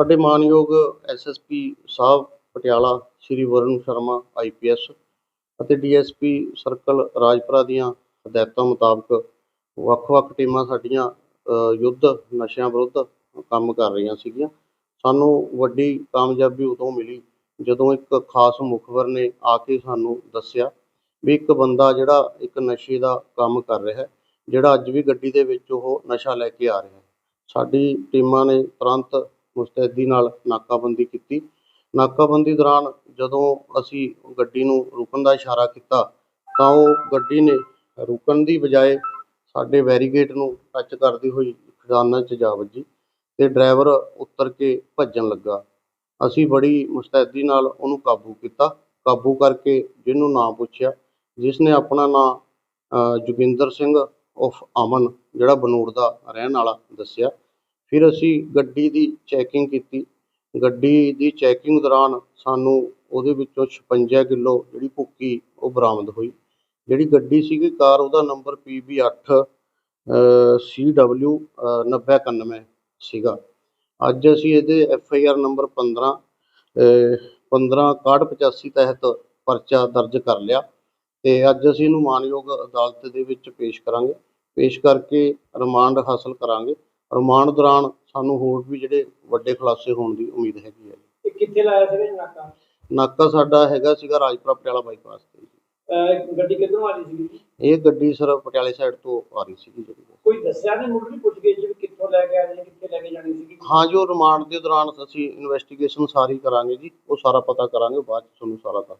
ਸਾਡੇ ਮਾਨਯੋਗ ਐਸਐਸਪੀ ਸਾਹਿਬ ਪਟਿਆਲਾ ਸ਼੍ਰੀ ਵਰੁਣ ਸ਼ਰਮਾ ਆਈਪੀਐਸ ਅਤੇ ਡੀਐਸਪੀ ਸਰਕਲ ਰਾਜਪੁਰਾ ਦੀਆਂ ਹਦਾਇਤਾਂ ਮੁਤਾਬਕ ਵੱਖ-ਵੱਖ ਟੀਮਾਂ ਸਾਡੀਆਂ ਯੁੱਧ ਨਸ਼ਿਆਂ ਵਿਰੁੱਧ ਕੰਮ ਕਰ ਰਹੀਆਂ ਸੀਗੀਆਂ। ਸਾਨੂੰ ਵੱਡੀ ਕਾਮਯਾਬੀ ਉਦੋਂ ਮਿਲੀ ਜਦੋਂ ਇੱਕ ਖਾਸ ਮੁਖਬਰ ਨੇ ਆ ਕੇ ਸਾਨੂੰ ਦੱਸਿਆ ਵੀ ਇੱਕ ਬੰਦਾ ਜਿਹੜਾ ਇੱਕ ਨਸ਼ੇ ਦਾ ਕੰਮ ਕਰ ਰਿਹਾ ਹੈ, ਜਿਹੜਾ ਅੱਜ ਵੀ ਗੱਡੀ ਦੇ ਵਿੱਚ ਉਹ ਨਸ਼ਾ ਲੈ ਕੇ ਆ ਰਿਹਾ ਹੈ। ਸਾਡੀ ਟੀਮਾਂ ਨੇ ਤੁਰੰਤ ਮੁਸਤੈਦੀ ਨਾਲ ਨਾਕਾਬੰਦੀ ਕੀਤੀ। ਨਾਕਾਬੰਦੀ ਦੌਰਾਨ ਜਦੋਂ ਅਸੀਂ ਗੱਡੀ ਨੂੰ ਰੁਕਣ ਦਾ ਇਸ਼ਾਰਾ ਕੀਤਾ ਤਾਂ ਉਹ ਗੱਡੀ ਨੇ ਰੁਕਣ ਦੀ ਬਜਾਏ ਸਾਡੇ ਬੈਰੀਗੇਟ ਨੂੰ ਟੱਚ ਕਰਦੀ ਹੋਈ ਖਜ਼ਾਨਾ 'ਚ ਜਾ ਵੱਜੀ ਤੇ ਡਰਾਈਵਰ ਉੱਤਰ ਕੇ ਭੱਜਣ ਲੱਗਾ। ਅਸੀਂ ਬੜੀ ਮੁਸਤੈਦੀ ਨਾਲ ਉਹਨੂੰ ਕਾਬੂ ਕੀਤਾ। ਕਾਬੂ ਕਰਕੇ ਜਿਹਨੂੰ ਨਾਂ ਪੁੱਛਿਆ ਜਿਸ ਨੇ ਆਪਣਾ ਨਾਂ ਅ, ਜੋਗਿੰਦਰ ਸਿੰਘ ਉਫ ਅਮਨ ਜਿਹੜਾ ਬਨੂੜ ਦਾ ਰਹਿਣ ਵਾਲਾ ਦੱਸਿਆ। ਫਿਰ ਅਸੀਂ ਗੱਡੀ ਦੀ ਚੈਕਿੰਗ ਕੀਤੀ। ਗੱਡੀ ਦੀ ਚੈਕਿੰਗ ਦੌਰਾਨ ਸਾਨੂੰ ਉਹਦੇ ਵਿੱਚੋਂ 56 ਕਿਲੋ ਜਿਹੜੀ ਭੁੱਕੀ ਉਹ ਬਰਾਮਦ ਹੋਈ। ਜਿਹੜੀ ਗੱਡੀ ਸੀਗੀ ਕਾਰ ਉਹਦਾ ਨੰਬਰ PB8 CW 9091 ਸੀਗਾ। ਅੱਜ ਅਸੀਂ ਇਹਦੇ FIR ਨੰਬਰ 15 15 6185 ਤਹਿਤ ਪਰਚਾ ਦਰਜ ਕਰ ਲਿਆ ਤੇ ਅੱਜ ਅਸੀਂ ਇਹਨੂੰ ਮਾਨਯੋਗ ਅਦਾਲਤ ਦੇ ਵਿੱਚ ਪੇਸ਼ ਕਰਾਂਗੇ। ਪੇਸ਼ ਕਰਕੇ ਰਿਮਾਂਡ ਹਾਸਲ ਕਰਾਂਗੇ। ਰਿਮਾਂਡ ਦੌਰਾਨ ਸਾਨੂੰ ਹੋਰ ਵੀ ਜਿਹੜੇ ਵੱਡੇ ਖੁਲਾਸੇ ਹੋਣ ਦੀ ਉਮੀਦ ਹੈਗੀ ਹੈ। ਇਹ ਕਿੱਥੇ ਲਾਇਆ ਸੀਗਾ ਜੀ ਨਾਕਾ? ਨਾਕਾ ਸਾਡਾ ਹੈਗਾ ਸੀਗਾ ਰਾਜਪੁਰਾ ਪਟਿਆਲਾ ਬਾਈਪਾਸ ਤੇ ਅਹ ਗੱਡੀ ਕਿੱਧਰੋਂ ਆ ਰਹੀ ਸੀਗੀ ਜੀ? ਇਹ ਗੱਡੀ ਸਰ ਪਟਿਆਲੇ ਸਾਈਡ ਤੋਂ ਆ ਰਹੀ ਸੀਗੀ ਜਿਹੜੀ। ਕੋਈ ਦੱਸਿਆ ਨਹੀਂ ਮੁੱਢਲੀ ਪੁੱਛਗਿੱਛ ਵੀ ਕਿੱਥੋਂ ਲੈ ਕੇ ਆ ਰਹੇ ਨੇ ਕਿੱਥੇ ਲੈ ਕੇ ਜਾਣੀ ਸੀਗੀ? ਹਾਂ ਜੋ ਰਿਮਾਂਡ ਦੇ ਦੌਰਾਨ ਅਸੀਂ ਇਨਵੈਸਟੀਗੇਸ਼ਨ ਸਾਰੀ ਕਰਾਂਗੇ ਜੀ। ਉਹ ਸਾਰਾ ਪਤਾ ਕਰਾਂਗੇ ਬਾਅਦ ਚ ਤੁਹਾਨੂੰ ਸਾਰਾ ਦੱਸ